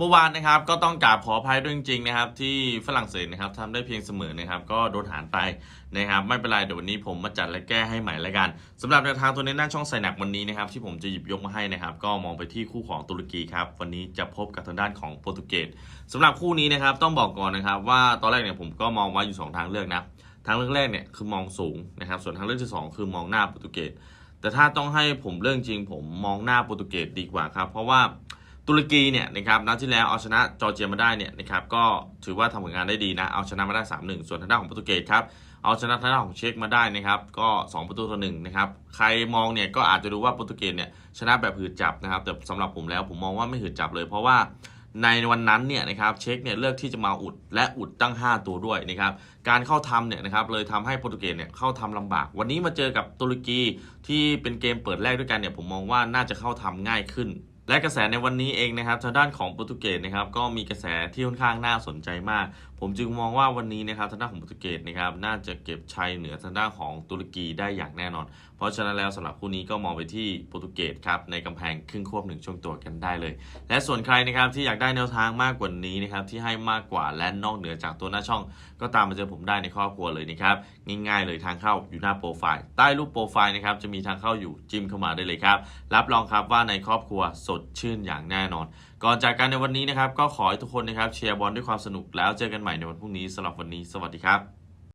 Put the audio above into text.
เมื่อวานนะครับก็ต้องกราบขออภัยด้วยจริงๆนะครับ ที่ฝรั่งเศสนะครับทำได้เพียงเสมอนะครับ ก็โดนหารไปนะครับ ไม่เป็นไรเดี๋ยววันนี้ผมมาจัดและแก้ให้ใหม่แล้วกันสำหรับแนวทางตัวนี้หน้าช่องใส่หนักวันนี้นะครับ ที่ผมจะหยิบยกมาให้นะครับ ก็มองไปที่คู่ของตุรกีครับวันนี้จะพบกับทางด้านของโปรตุเกสสำหรับคู่นี้นะครับต้องบอกก่อนนะครับ ว่าตอนแรกเนี่ยผมก็มองไว้อยู่สองทางเลือกนะทางเลือกแรกเนี่ยคือมองสูงนะครับ ส่วนทางเลือกที่สองคือมองหน้าโปรตุเกสแต่ถ้าต้องให้ผมเรื่องจริง ผมมองหน้าโปรตุเกสดีกว่าครับ เพราะว่า ตุรกีเนี่ยนะครับนัดที่แล้วเอาชนะจอร์เจียมาได้เนี่ยนะครับก็ถือว่าทำผลงานได้ดีนะ เอาชนะมาได้ 3-1 ส่วนทางด้านของโปรตุเกสครับเอาชนะทางด้านของเช็กมาได้นะครับก็ 2 ประตูต่อหนึ่งนะครับใครมองเนี่ยก็อาจจะดูว่าโปรตุเกสเนี่ยชนะแบบหืดจับนะครับแต่สำหรับผมแล้วผมมองว่าไม่หืดจับเลย เพราะว่าในวันนั้นเนี่ยนะครับเช็กเนี่ยเลือกที่จะมาอุดและอุดตั้ง 5 ตัวด้วยนะครับการเข้าทำเนี่ยนะครับเลยทำให้โปรตุเกสเนี่ยเข้าทำลำบาก วันนี้มาเจอกับตุรกีที่เป็นเกมเปิดแรกด้วยกันเนี่ยผมมองว่าน่าจะเข้าทำง่ายขึ้น และกระแสในวันนี้เองนะครับทางด้านของโปรตุเกสนะครับก็มีกระแสที่ค่อนข้างน่าสนใจมาก ผมจึงมองว่าวันนี้นะครับทางด้านของโปรตุเกสนะครับน่าจะเก็บชัยเหนือทางด้านของตุรกีได้อย่างแน่นอน เพราะฉะนั้นแล้วสำหรับคู่นี้ก็มองไปที่โปรตุเกสครับในกำแพงครึ่งควบหนึ่งช่วงตัวกันได้เลย และส่วนใครนะครับที่อยากได้แนวทางมากกว่านี้นะครับที่ให้มากกว่าและนอกเหนือจากตัวหน้าช่อง ก็ตามมาเจอผมได้ในครอบครัวเลยนะครับง่ายๆเลยทางเข้าอยู่หน้าโปรไฟล์ใต้รูปโปรไฟล์นะครับจะมีทางเข้าอยู่จิ้มเข้ามาได้เลยครับรับรองครับว่าในครอบครัวสดชื่นอย่างแน่นอน ก่อนจากกันในวันนี้นะครับ ก็ขอให้ทุกคนนะครับเชียร์บอลด้วยความสนุกแล้วเจอกันใหม่ในวันพรุ่งนี้สำหรับวันนี้ สวัสดีครับ